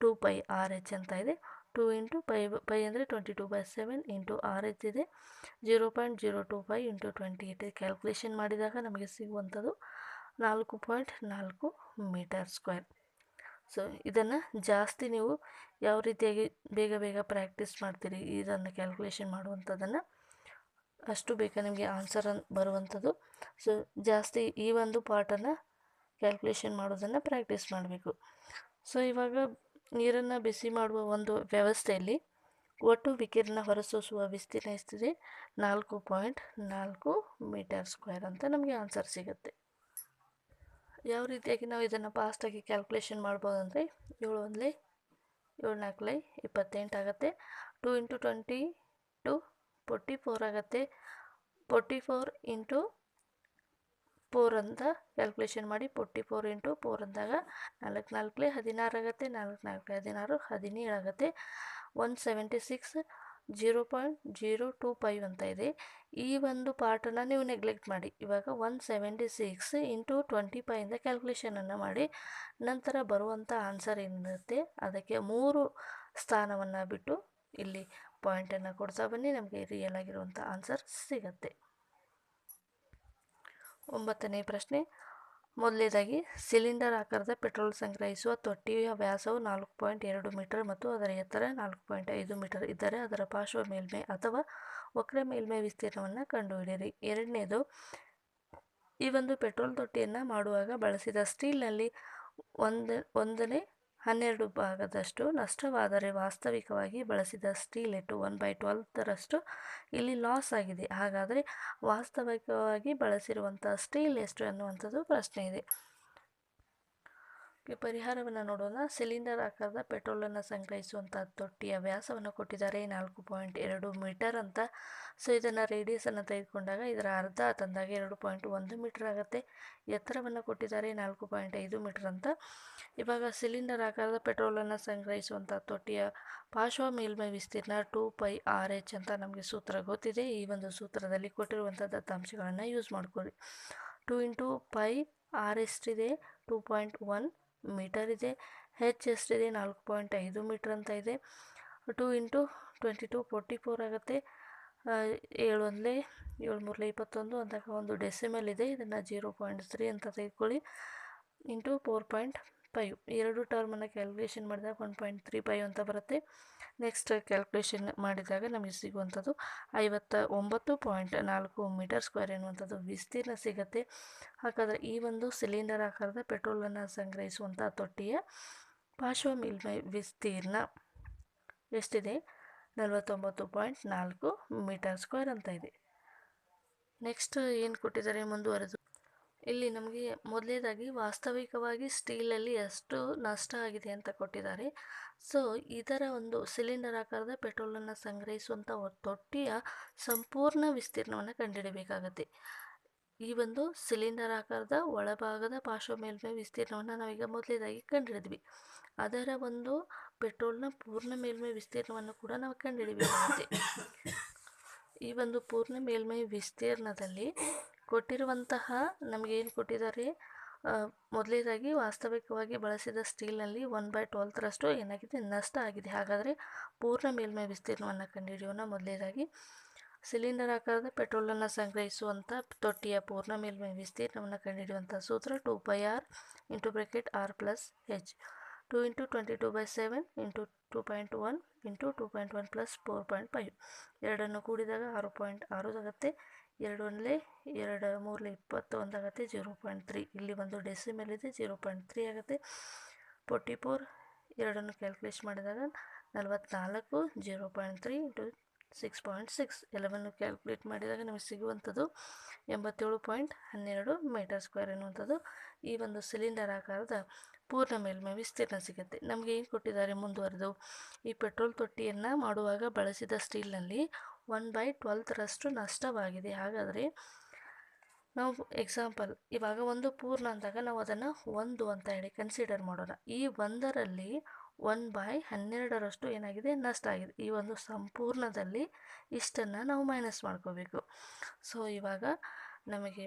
ಟೂ ಪೈ ಆರ್ ಎಚ್ ಅಂತ ಇದೆ. ಟೂ ಇಂಟು ಪೈ ಪೈ ಅಂದರೆ twenty two by seven into R H ಇದೆ. Zero point zero two five into twenty eight calculation ಮಾಡಿದಾಗ ನಮಗೆ ಸಿಗುವಂಥದ್ದು ನಾಲ್ಕು ಪಾಯಿಂಟ್ ನಾಲ್ಕು ಮೀಟರ್ ಸ್ಕ್ವೇರ್ ಸೊ ಇದನ್ನು ಜಾಸ್ತಿ ನೀವು ಯಾವ ರೀತಿಯಾಗಿ ಬೇಗ ಬೇಗ ಪ್ರಾಕ್ಟೀಸ್ ಮಾಡ್ತೀರಿ? ಇದನ್ನು ಕ್ಯಾಲ್ಕುಲೇಷನ್ ಮಾಡುವಂಥದ್ದನ್ನು ಅಷ್ಟು ಬೇಗ ನಿಮಗೆ ಆನ್ಸರ್ ಬರುವಂಥದ್ದು ಸೊ ಜಾಸ್ತಿ ಈ ಒಂದು ಪಾರ್ಟನ್ನು ಕ್ಯಾಲ್ಕುಲೇಷನ್ ಮಾಡೋದನ್ನು ಪ್ರಾಕ್ಟೀಸ್ ಮಾಡಬೇಕು. ಸೊ ಇವಾಗ ನೀರನ್ನು ಬಿಸಿ ಮಾಡುವ ಒಂದು ವ್ಯವಸ್ಥೆಯಲ್ಲಿ ಒಟ್ಟು ವಿಕಿರಣ ಹೊರಸೂಸುವ ವಿಸ್ತೀರ್ಣ ಎಷ್ಟಿದೆ? ನಾಲ್ಕು ಪಾಯಿಂಟ್ ನಾಲ್ಕು ಮೀಟರ್ ಸ್ಕ್ವೇರ್ ಅಂತ ನಮಗೆ ಆನ್ಸರ್ ಸಿಗುತ್ತೆ. ಯಾವ ರೀತಿಯಾಗಿ ನಾವು ಇದನ್ನು ಫಾಸ್ಟಾಗಿ ಕ್ಯಾಲ್ಕುಲೇಷನ್ ಮಾಡ್ಬೋದು ಅಂದರೆ ಏಳು ಒಂದಲೇ ಏಳು ನಾಲ್ಕಲೇ ಇಪ್ಪತ್ತೆಂಟು ಆಗುತ್ತೆ. Two into twenty two forty four ಆಗುತ್ತೆ. ಫೋರ್ಟಿ ಫೋರ್ ಇಂಟು ಫೋರ್ ಅಂತ ಕ್ಯಾಲ್ಕುಲೇಷನ್ ಮಾಡಿ ಫೋರ್ಟಿ ಫೋರ್ ಇಂಟು ಫೋರ್ ಅಂದಾಗ ನಾಲ್ಕು ನಾಲ್ಕಲೇ ಹದಿನಾರು ಆಗುತ್ತೆ. ನಾಲ್ಕು ನಾಲ್ಕು ಹದಿನಾರು, ಹದಿನೇಳು ಆಗುತ್ತೆ. One seventy six zero point zero two five ಅಂತ ಇದೆ. ಈ ಒಂದು ಪಾರ್ಟನ್ನು ನೀವು ನೆಗ್ಲೆಕ್ಟ್ ಮಾಡಿ. ಇವಾಗ one seventy six into twenty ಫೈಯಿಂದ ಕ್ಯಾಲ್ಕುಲೇಷನನ್ನು ಮಾಡಿ. ನಂತರ ಬರುವಂಥ ಆನ್ಸರ್ ಏನಿರುತ್ತೆ? ಅದಕ್ಕೆ ಮೂರು ಸ್ಥಾನವನ್ನು ಬಿಟ್ಟು ಇಲ್ಲಿ ಪಾಯಿಂಟನ್ನು ಕೊಡ್ತಾ ಬನ್ನಿ, ನಮಗೆ ರಿಯಲ್ ಆಗಿರುವಂಥ ಆನ್ಸರ್ ಸಿಗತ್ತೆ. ಒಂಬತ್ತನೇ ಪ್ರಶ್ನೆ ಮೊದಲನೇದಾಗಿ ಸಿಲಿಂಡರ್ ಆಕಾರದ ಪೆಟ್ರೋಲ್ ಸಂಗ್ರಹಿಸುವ ತೊಟ್ಟಿಯ ವ್ಯಾಸವು ನಾಲ್ಕು ಪಾಯಿಂಟ್ ಎರಡು ಮೀಟರ್ ಮತ್ತು ಅದರ ಎತ್ತರ ನಾಲ್ಕು ಪಾಯಿಂಟ್ ಐದು ಮೀಟರ್ ಇದ್ದರೆ ಅದರ ಪಾರ್ಶ್ವ ಮೇಲ್ಮೈ ಅಥವಾ ವಕ್ರ ಮೇಲ್ಮೈ ವಿಸ್ತೀರ್ಣವನ್ನು ಕಂಡುಹಿಡಿಯಿರಿ. ಎರಡನೇದು, ಈ ಒಂದು ಪೆಟ್ರೋಲ್ ತೊಟ್ಟಿಯನ್ನು ಮಾಡುವಾಗ ಬಳಸಿದ ಸ್ಟೀಲ್ನಲ್ಲಿ ಒಂದು, ಒಂದನೇ ಹನ್ನೆರಡು ಭಾಗದಷ್ಟು ನಷ್ಟವಾದರೆ ವಾಸ್ತವಿಕವಾಗಿ ಬಳಸಿದ ಸ್ಟೀಲ್ ಎಟ್ಟು ಒನ್ ಬೈ ಟ್ವೆಲ್ತರಷ್ಟು ಇಲ್ಲಿ ಲಾಸ್ ಆಗಿದೆ. ಹಾಗಾದರೆ ವಾಸ್ತವಿಕವಾಗಿ ಬಳಸಿರುವಂಥ ಸ್ಟೀಲ್ ಎಷ್ಟು ಅನ್ನುವಂಥದ್ದು ಪ್ರಶ್ನೆ ಇದೆ. ಪರಿಹಾರವನ್ನು ನೋಡೋಣ. ಸಿಲಿಂಡರ್ ಆಕಾರದ ಪೆಟ್ರೋಲನ್ನು ಸಂಗ್ರಹಿಸುವಂಥ ತೊಟ್ಟಿಯ ವ್ಯಾಸವನ್ನು ಕೊಟ್ಟಿದ್ದಾರೆ. ನಾಲ್ಕು ಪಾಯಿಂಟ್ ಎರಡು ಮೀಟರ್ ಅಂತ. ಸೊ, ಇದನ್ನು ರೇಡಿಯಸನ್ನು ತೆಗೆದುಕೊಂಡಾಗ ಇದರ ಅರ್ಧ ತಂದಾಗ ಎರಡು ಪಾಯಿಂಟ್ ಒಂದು ಮೀಟರ್ ಆಗುತ್ತೆ. ಎತ್ತರವನ್ನು ಕೊಟ್ಟಿದ್ದಾರೆ. ನಾಲ್ಕು ಪಾಯಿಂಟ್ ಐದು ಮೀಟರ್ ಅಂತ. ಇವಾಗ ಸಿಲಿಂಡರ್ ಆಕಾರದ ಪೆಟ್ರೋಲನ್ನು ಸಂಗ್ರಹಿಸುವಂಥ ತೊಟ್ಟಿಯ ಪಾರ್ಶ್ವ ಮೇಲ್ಮೈ ವಿಸ್ತೀರ್ಣ ಟೂ ಪೈ ಆರ್ ಎಚ್ ಅಂತ ನಮಗೆ ಸೂತ್ರ ಗೊತ್ತಿದೆ. ಈ ಒಂದು ಸೂತ್ರದಲ್ಲಿ ಕೊಟ್ಟಿರುವಂಥ ದತ್ತಾಂಶಗಳನ್ನು ಯೂಸ್ ಮಾಡ್ಕೊಳ್ಳಿ ಟೂ ಇಂಟು ಪೈ ಆರ್ ಎಷ್ಟಿದೆ? Two point one. ಮೀಟರ್ ಇದೆ. ಹೆಚ್ ಎಷ್ಟಿದೆ? ನಾಲ್ಕು ಪಾಯಿಂಟ್ ಐದು ಮೀಟ್ರ್ ಅಂತ ಇದೆ. Two into twenty two forty four ಆಗುತ್ತೆ. ಏಳು ಒಂದಲೇ, ಏಳು ಮೂರಲೆ ಇಪ್ಪತ್ತೊಂದು, ಅಂದಾಗ ಒಂದು ಡೆಸಿಮಲ್ ಇದೆ. ಇದನ್ನು ಜೀರೋ ಪಾಯಿಂಟ್ ತ್ರೀ ಅಂತ ತೆಗೆದುಕೊಳ್ಳಿ. ಇಂಟು ಫೋರ್ ಪಾಯಿಂಟ್ ಫೈವ್ ಎರಡು ಟರ್ಮನ್ನು ಕ್ಯಾಲ್ಕುಲೇಷನ್ ಮಾಡಿದಾಗ ಒನ್ ಪಾಯಿಂಟ್ ತ್ರೀ ಫೈವ್ ಅಂತ ಬರುತ್ತೆ. ನೆಕ್ಸ್ಟ್ ಕ್ಯಾಲ್ಕುಲೇಷನ್ ಮಾಡಿದಾಗ ನಮಗೆ ಸಿಗುವಂಥದ್ದು ಐವತ್ತ ಒಂಬತ್ತು ಪಾಯಿಂಟ್ ನಾಲ್ಕು ಮೀಟರ್ ಸ್ಕ್ವೇರ್ ಎನ್ನುವಂಥದ್ದು ವಿಸ್ತೀರ್ಣ ಸಿಗುತ್ತೆ. ಹಾಗಾದರೆ ಈ ಒಂದು ಸಿಲಿಂಡರ್ ಆಕಾರದ ಪೆಟ್ರೋಲನ್ನು ಸಂಗ್ರಹಿಸುವಂಥ ತೊಟ್ಟಿಯ ಪಾರ್ಶ್ವ ಮೇಲ್ಮೈ ವಿಸ್ತೀರ್ಣ ಎಷ್ಟಿದೆ? ನಲವತ್ತೊಂಬತ್ತು ಪಾಯಿಂಟ್ ನಾಲ್ಕು ಮೀಟರ್ ಸ್ಕ್ವೇರ್ ಅಂತ ಇದೆ. ನೆಕ್ಸ್ಟ್ ಏನು ಕೊಟ್ಟಿದ್ದಾರೆ ಮುಂದುವರೆದು? ಇಲ್ಲಿ ನಮಗೆ ಮೊದಲನೇದಾಗಿ ವಾಸ್ತವಿಕವಾಗಿ ಸ್ಟೀಲಲ್ಲಿ ಎಷ್ಟು ನಷ್ಟ ಆಗಿದೆ ಅಂತ ಕೊಟ್ಟಿದ್ದಾರೆ. ಸೊ, ಇದರ ಒಂದು ಸಿಲಿಂಡರ್ ಆಕಾರದ ಪೆಟ್ರೋಲನ್ನು ಸಂಗ್ರಹಿಸುವಂಥ ತೊಟ್ಟಿಯ ಸಂಪೂರ್ಣ ವಿಸ್ತೀರ್ಣವನ್ನು ಕಂಡುಹಿಡಬೇಕಾಗತ್ತೆ ಈ ಒಂದು ಸಿಲಿಂಡರ್ ಆಕಾರದ ಒಳಭಾಗದ ಪಾರ್ಶ್ವ ಮೇಲ್ಮೈ ವಿಸ್ತೀರ್ಣವನ್ನು ನಾವೀಗ ಮೊದಲೇದಾಗಿ ಕಂಡುಹಿಡಿದ್ವಿ ಅದರ ಒಂದು ಪೆಟ್ರೋಲ್ನ ಪೂರ್ಣ ಮೇಲ್ಮೈ ವಿಸ್ತೀರ್ಣವನ್ನು ಕೂಡ ನಾವು ಕಂಡುಹಿಡಿಬೇಕಾಗುತ್ತೆ ಈ ಒಂದು ಪೂರ್ಣ ಮೇಲ್ಮೈ ವಿಸ್ತೀರ್ಣದಲ್ಲಿ ಕೊಟ್ಟಿರುವಂತಹ ನಮಗೇನು ಕೊಟ್ಟಿದ್ದಾರೆ ಮೊದಲೇದಾಗಿ ವಾಸ್ತವಿಕವಾಗಿ ಬಳಸಿದ ಸ್ಟೀಲ್ನಲ್ಲಿ ಒನ್ ಬೈ ಟ್ವೆಲ್ತರಷ್ಟು ಏನಾಗಿದೆ? ನಷ್ಟ ಆಗಿದೆ. ಹಾಗಾದರೆ ಪೂರ್ಣ ಮೇಲ್ಮೈ ವಿಸ್ತೀರ್ಣವನ್ನು ಕಂಡುಹಿಡಿಯೋಣ ಮೊದಲೇದಾಗಿ. ಸಿಲಿಂಡರ್ ಆಕಾರದ ಪೆಟ್ರೋಲನ್ನು ಸಂಗ್ರಹಿಸುವಂಥ ತೊಟ್ಟಿಯ ಪೂರ್ಣ ಮೇಲ್ಮೈ ವಿಸ್ತೀರ್ಣವನ್ನು ಕಂಡುಹಿಡಿಯುವಂಥ ಸೂತ್ರ two pi R into bracket R plus H two into twenty two by seven into two point one into two point one plus four point five. ಎರಡನ್ನು ಕೂಡಿದಾಗ ಆರು ಪಾಯಿಂಟ್ ಆರು ಆಗುತ್ತೆ. ಎರಡು ಒಂದಲೇ ಎರಡು ಮೂರಲೇ ಇಪ್ಪತ್ತು ಒಂದಾಗತ್ತೆ ಜೀರೋ ಪಾಯಿಂಟ್ ತ್ರೀ. ಇಲ್ಲಿ ಒಂದು ಡೆಸಿಮಲ್ ಇದೆ, ಜೀರೋ ಪಾಯಿಂಟ್ ತ್ರೀ ಆಗುತ್ತೆ. ಫೋರ್ಟಿ ಫೋರ್, ಎರಡನ್ನು ಕ್ಯಾಲ್ಕುಲೇಟ್ ಮಾಡಿದಾಗ ನಲವತ್ತ್ನಾಲ್ಕು zero point three into six point six. ಎಲ್ಲವನ್ನು ಕ್ಯಾಲ್ಕುಲೇಟ್ ಮಾಡಿದಾಗ ನಮಗೆ ಸಿಗುವಂಥದ್ದು ಎಂಬತ್ತೇಳು ಪಾಯಿಂಟ್ ಹನ್ನೆರಡು ಮೀಟರ್ ಸ್ಕ್ವೇರ್ ಎನ್ನುವಂಥದ್ದು. ಈ ಒಂದು ಸಿಲಿಂಡರ್ ಆಕಾರದ ಪೂರ್ಣ ಮೇಲ್ಮೈ ವಿಸ್ತೀರ್ಣ ಸಿಗುತ್ತೆ. ನಮಗೆ ಏನು ಕೊಟ್ಟಿದ್ದಾರೆ ಮುಂದುವರೆದು? ಈ ಪೆಟ್ರೋಲ್ ತೊಟ್ಟಿಯನ್ನು ಮಾಡುವಾಗ ಬಳಸಿದ ಸ್ಟೀಲ್ನಲ್ಲಿ ಒನ್ ಬೈ ಟ್ವೆಲ್ತರಷ್ಟು ನಷ್ಟವಾಗಿದೆ. ಹಾಗಾದರೆ ನಾವು ಎಕ್ಸಾಂಪಲ್ ಇವಾಗ ಒಂದು ಪೂರ್ಣ ಅಂದಾಗ ನಾವು ಅದನ್ನು ಒಂದು ಅಂತ ಹೇಳಿ ಕನ್ಸಿಡರ್ ಮಾಡೋಣ. ಈ ಒಂದರಲ್ಲಿ ಒನ್ ಬೈ ಹನ್ನೆರಡರಷ್ಟು ಏನಾಗಿದೆ? ನಷ್ಟ ಆಗಿದೆ. ಈ ಒಂದು ಸಂಪೂರ್ಣದಲ್ಲಿ ಇಷ್ಟನ್ನು ನಾವು ಮೈನಸ್ ಮಾಡ್ಕೋಬೇಕು. ಸೊ ಇವಾಗ ನಮಗೆ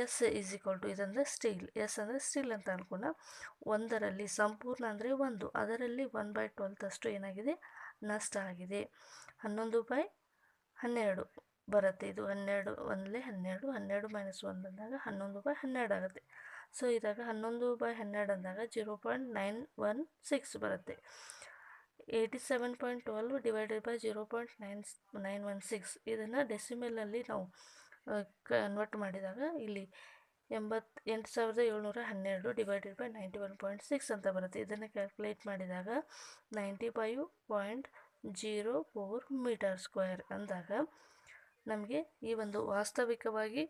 ಎಸ್ ಈಸ್ ಈಕ್ವಲ್ ಟು ಇದಂದರೆ ಸ್ಟೀಲ್ ಎಸ್ ಅಂದರೆ ಸ್ಟೀಲ್ ಅಂತ ಅನ್ಕೊಂಡ. ಒಂದರಲ್ಲಿ ಸಂಪೂರ್ಣ ಅಂದರೆ ಒಂದು. ಅದರಲ್ಲಿ ಒನ್ ಬೈ ಟ್ವೆಲ್ತಷ್ಟು ಏನಾಗಿದೆ? ನಷ್ಟ ಆಗಿದೆ. ಹನ್ನೊಂದು ಬೈ ಹನ್ನೆರಡು ಬರುತ್ತೆ. ಇದು ಹನ್ನೆರಡು ಒಂದಲೇ ಹನ್ನೆರಡು ಹನ್ನೆರಡು ಮೈನಸ್ ಒಂದು ಅಂದಾಗ ಹನ್ನೊಂದು ಬೈ ಹನ್ನೆರಡು ಆಗುತ್ತೆ. ಸೊ ಇದಾಗ ಹನ್ನೊಂದು ಬೈ ಹನ್ನೆರಡು ಅಂದಾಗ zero point nine one six ಬರುತ್ತೆ. Eighty seven point twelve divided by zero point nine nine one six ಇದನ್ನು ಡೆಸಿಮೆಲಲ್ಲಿ ನಾವು ಕನ್ವರ್ಟ್ ಮಾಡಿದಾಗ ಇಲ್ಲಿ ಎಂಬತ್ತು, ಎಂಟು ಸಾವಿರದ ಏಳ್ನೂರ ಹನ್ನೆರಡು divided by ninety one point six ಅಂತ ಬರುತ್ತೆ. ಇದನ್ನು ಕ್ಯಾಲ್ಕುಲೇಟ್ ಮಾಡಿದಾಗ ninety five point zero four metre square ಅಂದಾಗ ನಮಗೆ ಈ ಒಂದು ವಾಸ್ತವಿಕವಾಗಿ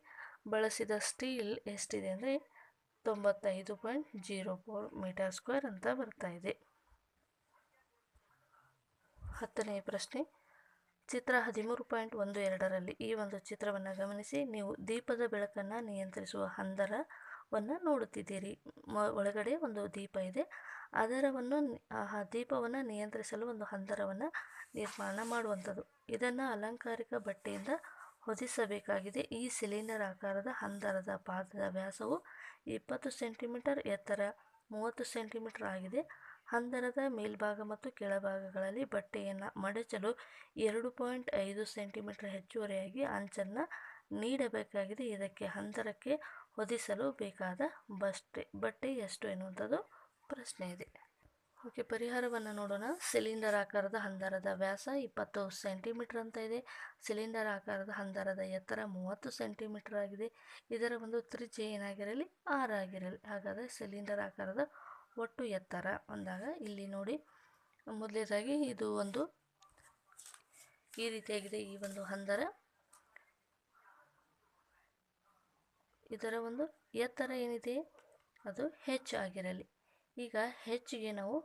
ಬಳಸಿದ ಸ್ಟೀಲ್ ಎಷ್ಟಿದೆ ಅಂದರೆ ತೊಂಬತ್ತೈದು point zero four metre square ಅಂತ ಬರ್ತಾ ಇದೆ. ಹತ್ತನೆಯ ಪ್ರಶ್ನೆ, ಚಿತ್ರ ಹದಿಮೂರು ಪಾಯಿಂಟ್ ಒಂದು ಎರಡರಲ್ಲಿ ಈ ಒಂದು ಚಿತ್ರವನ್ನು ಗಮನಿಸಿ. ನೀವು ದೀಪದ ಬೆಳಕನ್ನು ನಿಯಂತ್ರಿಸುವ ಹಂದರವನ್ನು ನೋಡುತ್ತಿದ್ದೀರಿ. ಒಳಗಡೆ ಒಂದು ದೀಪ ಇದೆ. ಅದರವನ್ನು ದೀಪವನ್ನು ನಿಯಂತ್ರಿಸಲು ಒಂದು ಹಂದರವನ್ನು ನಿರ್ಮಾಣ ಮಾಡುವಂಥದ್ದು. ಇದನ್ನು ಅಲಂಕಾರಿಕ ಬಟ್ಟೆಯಿಂದ ಹೊದಿಸಬೇಕಾಗಿದೆ. ಈ ಸಿಲಿಂಡರ್ ಆಕಾರದ ಹಂದರದ ಪಾದದ ವ್ಯಾಸವು ಇಪ್ಪತ್ತು ಸೆಂಟಿಮೀಟರ್, ಎತ್ತರ ಮೂವತ್ತು ಸೆಂಟಿಮೀಟರ್ ಆಗಿದೆ. ಹಂದರದ ಮೇಲ್ಭಾಗ ಮತ್ತು ಕೆಳಭಾಗಗಳಲ್ಲಿ ಬಟ್ಟೆಯನ್ನು ಮಡಚಲು ಎರಡು ಪಾಯಿಂಟ್ ಐದು ಸೆಂಟಿಮೀಟರ್ ಹೆಚ್ಚುವರಿಯಾಗಿ ಅಂಚನ್ನು ನೀಡಬೇಕಾಗಿದೆ. ಇದಕ್ಕೆ ಹಂದರಕ್ಕೆ ಹೊದಿಸಲು ಬೇಕಾದ ಬಸ್ಟೆ ಬಟ್ಟೆ ಎಷ್ಟು ಎನ್ನುವಂಥದ್ದು? ಪ್ರಶ್ನೆ ಇದೆ. ಓಕೆ, ಪರಿಹಾರವನ್ನು ನೋಡೋಣ. ಸಿಲಿಂಡರ್ ಆಕಾರದ ಹಂದರದ ವ್ಯಾಸ ಇಪ್ಪತ್ತು ಸೆಂಟಿಮೀಟರ್ ಅಂತ ಇದೆ. ಸಿಲಿಂಡರ್ ಆಕಾರದ ಹಂದರದ ಎತ್ತರ ಮೂವತ್ತು ಸೆಂಟಿಮೀಟರ್ ಆಗಿದೆ. ಇದರ ಒಂದು ತ್ರಿಜ್ಯ ಏನಾಗಿರಲಿ? ಆಗಿರಲಿ. ಹಾಗಾದರೆ ಸಿಲಿಂಡರ್ ಆಕಾರದ ಒಟ್ಟು ಎತ್ತರ ಅಂದಾಗ ಇಲ್ಲಿ ನೋಡಿ. ಮೊದಲನೇದಾಗಿ ಇದು ಒಂದು ಈ ರೀತಿಯಾಗಿದೆ. ಈ ಒಂದು ಹಂದರ ಇದರ ಒಂದು ಎತ್ತರ ಏನಿದೆ? ಅದು ಹೆಚ್ಚು ಆಗಿರಲಿ. ಈಗ ಹೆಚ್ಚಿಗೆ ನಾವು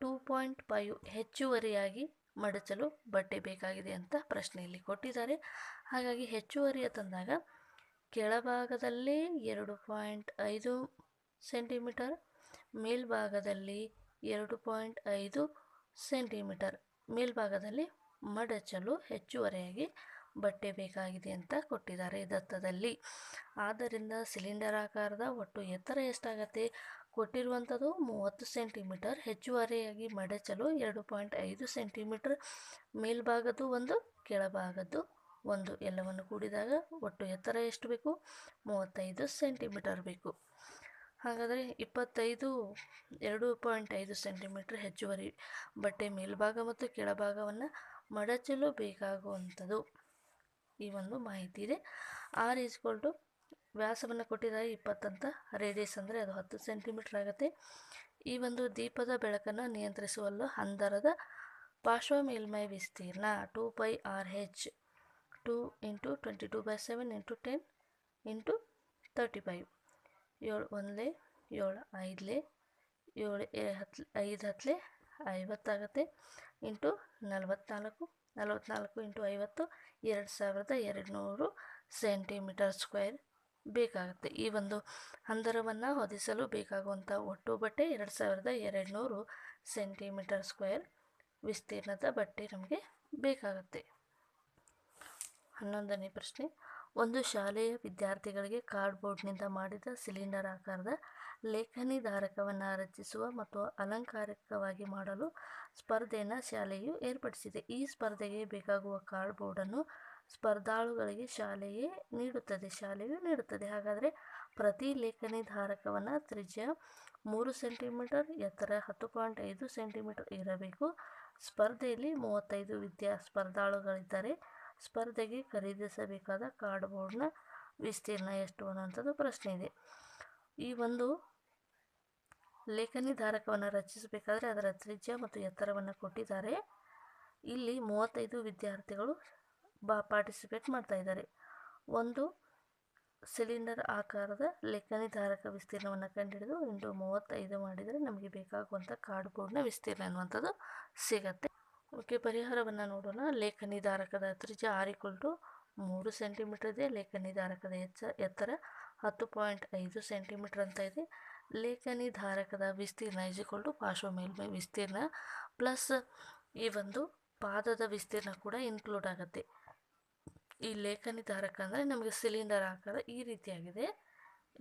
ಟೂ ಪಾಯಿಂಟ್ ಫೈವ್ ಹೆಚ್ಚುವರಿಯಾಗಿ ಮಡಚಲು ಬಟ್ಟೆ ಬೇಕಾಗಿದೆ ಅಂತ ಪ್ರಶ್ನೆಯಲ್ಲಿ ಕೊಟ್ಟಿದ್ದಾರೆ. ಹಾಗಾಗಿ ಹೆಚ್ಚುವರಿಯ ತಂದಾಗ ಕೆಳಭಾಗದಲ್ಲಿ ಎರಡು ಪಾಯಿಂಟ್ ಐದು ಸೆಂಟಿಮೀಟರ್, ಮೇಲ್ಭಾಗದಲ್ಲಿ ಎರಡು ಪಾಯಿಂಟ್ ಐದು ಸೆಂಟಿಮೀಟರ್, ಮೇಲ್ಭಾಗದಲ್ಲಿ ಮಡಚಲು ಹೆಚ್ಚುವರಿಯಾಗಿ ಬಟ್ಟೆ ಬೇಕಾಗಿದೆ ಅಂತ ಕೊಟ್ಟಿದ್ದಾರೆ ದತ್ತದಲ್ಲಿ. ಆದ್ದರಿಂದ ಸಿಲಿಂಡರ್ ಆಕಾರದ ಒಟ್ಟು ಎತ್ತರ ಎಷ್ಟಾಗತ್ತೆ? ಕೊಟ್ಟಿರುವಂಥದ್ದು ಮೂವತ್ತು ಸೆಂಟಿಮೀಟರ್, ಹೆಚ್ಚುವರಿಯಾಗಿ ಮಡಚಲು ಎರಡು ಪಾಯಿಂಟ್ ಐದು ಸೆಂಟಿಮೀಟರ್, ಮೇಲ್ಭಾಗದ್ದು ಒಂದು, ಕೆಳಭಾಗದ್ದು ಒಂದು. ಎಲ್ಲವನ್ನು ಕೂಡಿದಾಗ ಒಟ್ಟು ಎತ್ತರ ಎಷ್ಟು ಬೇಕು? ಮೂವತ್ತೈದು ಸೆಂಟಿಮೀಟರ್ ಬೇಕು. ಹಾಗಾದರೆ ಇಪ್ಪತ್ತೈದು, ಎರಡು ಪಾಯಿಂಟ್ ಐದು ಸೆಂಟಿಮೀಟರ್ ಹೆಚ್ಚುವರಿ ಬಟ್ಟೆ ಮೇಲ್ಭಾಗ ಮತ್ತು ಕೆಳಭಾಗವನ್ನು ಮಡಚಲು ಬೇಕಾಗುವಂಥದ್ದು. ಈ ಒಂದು ಮಾಹಿತಿ ಇದೆ. ಆರ್ ಈಸ್ಕೊಲ್ ವ್ಯಾಸವನ್ನು ಕೊಟ್ಟಿದ್ದಾರೆ ಇಪ್ಪತ್ತಂತ ರೇಡಿಯಸ್ ಅಂದರೆ ಅದು ಹತ್ತು ಸೆಂಟಿಮೀಟ್ರ್ ಆಗುತ್ತೆ. ಈ ಒಂದು ದೀಪದ ಬೆಳಕನ್ನು ನಿಯಂತ್ರಿಸುವಲ್ಲ ಹಂದರದ ಪಾರ್ಶ್ವ ಮೇಲ್ಮೈ ವಿಸ್ತೀರ್ಣ two pi R H two into twenty two by seven into ten into thirty five. ಏಳು ಒಂದಲೇ, ಏಳು ಐದಲೇ, ಏಳು ಹತ್ತು ಐದು ಹತ್ತಲೇ ಐವತ್ತಾಗತ್ತೆ ಇಂಟು ನಲವತ್ತ್ನಾಲ್ಕು ನಲವತ್ತ್ನಾಲ್ಕು ಇಂಟು ಐವತ್ತು, ಎರಡು ಸಾವಿರದ ಎರಡು ನೂರು ಸೆಂಟಿಮೀಟರ್ ಸ್ಕ್ವೇರ್. ಬೇಕಾಗುತ್ತೆ. ಈ ಒಂದು ಹಂದರವನ್ನು ಹೊದಿಸಲು ಬೇಕಾಗುವಂಥ ಒಟ್ಟು ಬಟ್ಟೆ ಎರಡು ಸಾವಿರದ ಎರಡು ನೂರು ಸೆಂಟಿಮೀಟರ್ ಸ್ಕ್ವೇರ್ ವಿಸ್ತೀರ್ಣದ ಬಟ್ಟೆ ನಮಗೆ ಬೇಕಾಗುತ್ತೆ. ಹನ್ನೊಂದನೇ ಪ್ರಶ್ನೆ. ಒಂದು ಶಾಲೆಯ ವಿದ್ಯಾರ್ಥಿಗಳಿಗೆ ಕಾರ್ಡ್ಬೋರ್ಡ್ನಿಂದ ಮಾಡಿದ ಸಿಲಿಂಡರ್ ಆಕಾರದ ಲೇಖನಿ ಧಾರಕವನ್ನು ರಚಿಸುವ ಮತ್ತು ಅಲಂಕಾರಿಕವಾಗಿ ಮಾಡಲು ಸ್ಪರ್ಧೆಯನ್ನು ಶಾಲೆಯು ಏರ್ಪಡಿಸಿದೆ. ಈ ಸ್ಪರ್ಧೆಗೆ ಬೇಕಾಗುವ ಕಾರ್ಡ್ಬೋರ್ಡನ್ನು ಸ್ಪರ್ಧಾಳುಗಳಿಗೆ ಶಾಲೆಯೇ ನೀಡುತ್ತದೆ, ಶಾಲೆಯು ನೀಡುತ್ತದೆ. ಹಾಗಾದರೆ ಪ್ರತಿ ಲೇಖನಿ ಧಾರಕವನ್ನು ತ್ರಿಜ್ಯ ಮೂರು ಸೆಂಟಿಮೀಟರ್, ಎತ್ತರ ಹತ್ತು ಪಾಯಿಂಟ್ ಐದು ಸೆಂಟಿಮೀಟರ್ ಇರಬೇಕು. ಸ್ಪರ್ಧೆಯಲ್ಲಿ ಮೂವತ್ತೈದು ವಿದ್ಯಾ ಸ್ಪರ್ಧಾಳುಗಳಿದ್ದಾರೆ ಸ್ಪರ್ಧೆಗೆ ಖರೀದಿಸಬೇಕಾದ ಕಾರ್ಡ್ಬೋರ್ಡ್ನ ವಿಸ್ತೀರ್ಣ ಎಷ್ಟು ಅನ್ನೋಂಥದ್ದು ಪ್ರಶ್ನೆ ಇದೆ. ಈ ಒಂದು ಲೇಖನಿ ಧಾರಕವನ್ನು ರಚಿಸಬೇಕಾದ್ರೆ ಅದರ ತ್ರಿಜ್ಯ ಮತ್ತು ಎತ್ತರವನ್ನು ಕೊಟ್ಟಿದ್ದಾರೆ. ಇಲ್ಲಿ ಮೂವತ್ತೈದು ವಿದ್ಯಾರ್ಥಿಗಳು ಬಾ, ಪಾರ್ಟಿಸಿಪೇಟ್ ಮಾಡ್ತಾ ಇದ್ದಾರೆ. ಒಂದು ಸಿಲಿಂಡರ್ ಆಕಾರದ ಲೇಖನಿ ಧಾರಕ ವಿಸ್ತೀರ್ಣವನ್ನು ಕಂಡುಹಿಡಿದು ಇಂಟು ಮೂವತ್ತೈದು ಮಾಡಿದರೆ ನಮಗೆ ಬೇಕಾಗುವಂಥ ಕಾರ್ಡ್ಬೋರ್ಡ್ನ ವಿಸ್ತೀರ್ಣ ಅನ್ನುವಂಥದ್ದು ಸಿಗತ್ತೆ. ಓಕೆ, ಪರಿಹಾರವನ್ನು ನೋಡೋಣ. ಲೇಖನಿ ಧಾರಕದ ತ್ರಿಜ ಆರ್ ಈಕ್ವಲ್ ಟು ಮೂರು ಸೆಂಟಿಮೀಟರ್ ಇದೆ. ಲೇಖನಿ ಧಾರಕದ ಎಚ್ಚ, ಎತ್ತರ ಹತ್ತು ಪಾಯಿಂಟ್ ಐದು ಸೆಂಟಿಮೀಟರ್ ಅಂತ ಇದೆ. ಲೇಖನಿ ಧಾರಕದ ವಿಸ್ತೀರ್ಣ ಈಕ್ವಲ್ ಟು ಪಾರ್ಶ್ವ ಮೇಲ್ಮೈ ವಿಸ್ತೀರ್ಣ ಪ್ಲಸ್ ಈ ಒಂದು ಪಾದದ ವಿಸ್ತೀರ್ಣ ಕೂಡ ಇನ್ಕ್ಲೂಡ್ ಆಗುತ್ತೆ. ಈ ಲೇಖನಿ ಧಾರಕ ಅಂದರೆ ನಮಗೆ ಸಿಲಿಂಡರ್ ಆಕಾರ ಈ ರೀತಿಯಾಗಿದೆ.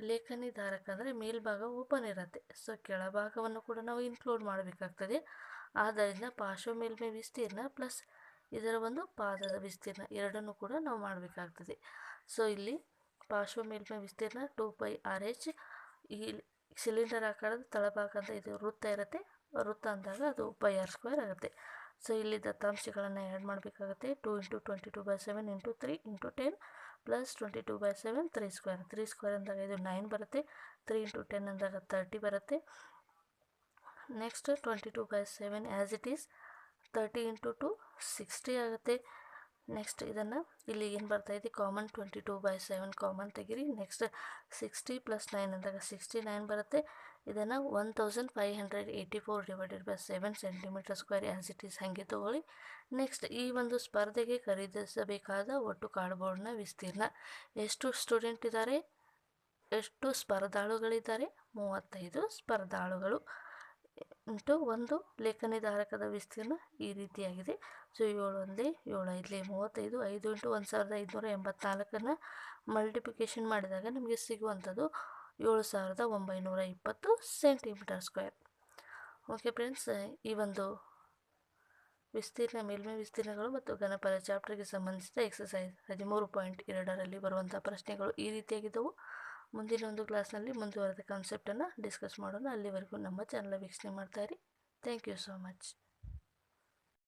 ಲೇಖನಿ ಧಾರಕ ಅಂದರೆ ಮೇಲ್ಭಾಗ ಓಪನ್ ಇರುತ್ತೆ. ಸೊ ಕೆಳಭಾಗವನ್ನು ಕೂಡ ನಾವು ಇನ್ಕ್ಲೂಡ್ ಮಾಡಬೇಕಾಗ್ತದೆ. ಆದ್ದರಿಂದ ಪಾರ್ಶ್ವ ಮೇಲ್ಮೈ ವಿಸ್ತೀರ್ಣ ಪ್ಲಸ್ ಇದರ ಒಂದು ಪಾದದ ವಿಸ್ತೀರ್ಣ ಎರಡನ್ನು ಕೂಡ ನಾವು ಮಾಡಬೇಕಾಗ್ತದೆ. ಸೊ ಇಲ್ಲಿ ಪಾರ್ಶ್ವ ಮೇಲ್ಮೈ ವಿಸ್ತೀರ್ಣ ಟೂ ಪೈ ಆರ್ ಎಚ್ ಈ ಸಿಲಿಂಡರ್ ಆಕಾರದ ತಳಭಾಗ ಅಂತ ಇದು ವೃತ್ತ ಇರುತ್ತೆ. ವೃತ್ತ ಅಂದಾಗ ಅದು ಪೈ ಆರ್ ಸ್ಕ್ವೇರ್ ಆಗುತ್ತೆ. ಸೊ ಇಲ್ಲಿ ದತ್ತಾಂಶಗಳನ್ನು ಆ್ಯಡ್ ಮಾಡಬೇಕಾಗುತ್ತೆ. Two into twenty two by seven into three into ten plus twenty two by seven three square three square ಅಂದಾಗ ಇದು ನೈನ್ ಬರುತ್ತೆ. ತ್ರೀ ಇಂಟು ಟೆನ್ ಅಂದಾಗ ತರ್ಟಿ ಬರುತ್ತೆ. Next twenty two by seven as it is thirty into two sixty ಆಗುತ್ತೆ. Next ಇದನ್ನು ಇಲ್ಲಿ ಏನು ಬರ್ತಾಯಿದೆ common twenty two by seven common ತೆಗಿರಿ. ನೆಕ್ಸ್ಟ್ ಸಿಕ್ಸ್ಟಿ ಪ್ಲಸ್ ನೈನ್ ಅಂದಾಗ ಸಿಕ್ಸ್ಟಿ ನೈನ್ ಬರುತ್ತೆ. ಇದನ್ನು one thousand five hundred eighty four divided by seven centimetre square as it is ಹಾಗೆ ತೊಗೊಳ್ಳಿ. ನೆಕ್ಸ್ಟ್ ಈ ಒಂದು ಸ್ಪರ್ಧೆಗೆ ಖರೀದಿಸಬೇಕಾದ ಒಟ್ಟು ಕಾರ್ಡ್ಬೋರ್ಡ್ನ ವಿಸ್ತೀರ್ಣ. ಎಷ್ಟು ಸ್ಟೂಡೆಂಟ್ ಇದ್ದಾರೆ ಎಷ್ಟು ಸ್ಪರ್ಧಾಳುಗಳಿದ್ದಾರೆ? ಮೂವತ್ತೈದು ಸ್ಪರ್ಧಾಳುಗಳು. ಇಂಟು ಒಂದು ಲೇಖನಿ ಧಾರಕದ ವಿಸ್ತೀರ್ಣ ಈ ರೀತಿಯಾಗಿದೆ. ಸೊ ಏಳು ಒಂದೇ ಏಳು ಐದಲೇ ಮೂವತ್ತೈದು, ಐದು ಇಂಟು ಒಂದು ಸಾವಿರದ ಐದುನೂರ ಎಂಬತ್ನಾಲ್ಕನ್ನು ಮಲ್ಟಿಪ್ಲಿಕೇಶನ್ ಮಾಡಿದಾಗ ನಮಗೆ ಸಿಗುವಂಥದ್ದು ಏಳು ಸಾವಿರದ ಒಂಬೈನೂರ ಇಪ್ಪತ್ತು ಸೆಂಟಿಮೀಟರ್ ಸ್ಕ್ವೇರ್. ಓಕೆ ಫ್ರೆಂಡ್ಸ್, ಈ ಒಂದು ವಿಸ್ತೀರ್ಣ, ಮೇಲ್ಮೈ ವಿಸ್ತೀರ್ಣಗಳು ಮತ್ತು ಘನಪದ ಚಾಪ್ಟರ್ಗೆ ಸಂಬಂಧಿಸಿದ ಎಕ್ಸಸೈಸ್ ಹದಿಮೂರು ಪಾಯಿಂಟ್ ಎರಡರಲ್ಲಿ ಬರುವಂಥ ಪ್ರಶ್ನೆಗಳು ಈ ರೀತಿಯಾಗಿದ್ದವು. ಮುಂದಿನ ಒಂದು ಕ್ಲಾಸ್ನಲ್ಲಿ ಮುಂದುವರೆದ ಕಾನ್ಸೆಪ್ಟನ್ನು ಡಿಸ್ಕಸ್ ಮಾಡೋಣ. ಅಲ್ಲಿವರೆಗೂ ನಮ್ಮ ಚಾನಲ್ ವೀಕ್ಷಣೆ ಮಾಡ್ತಾಯಿರಿ ಥ್ಯಾಂಕ್ ಯು ಸೋ ಮಚ್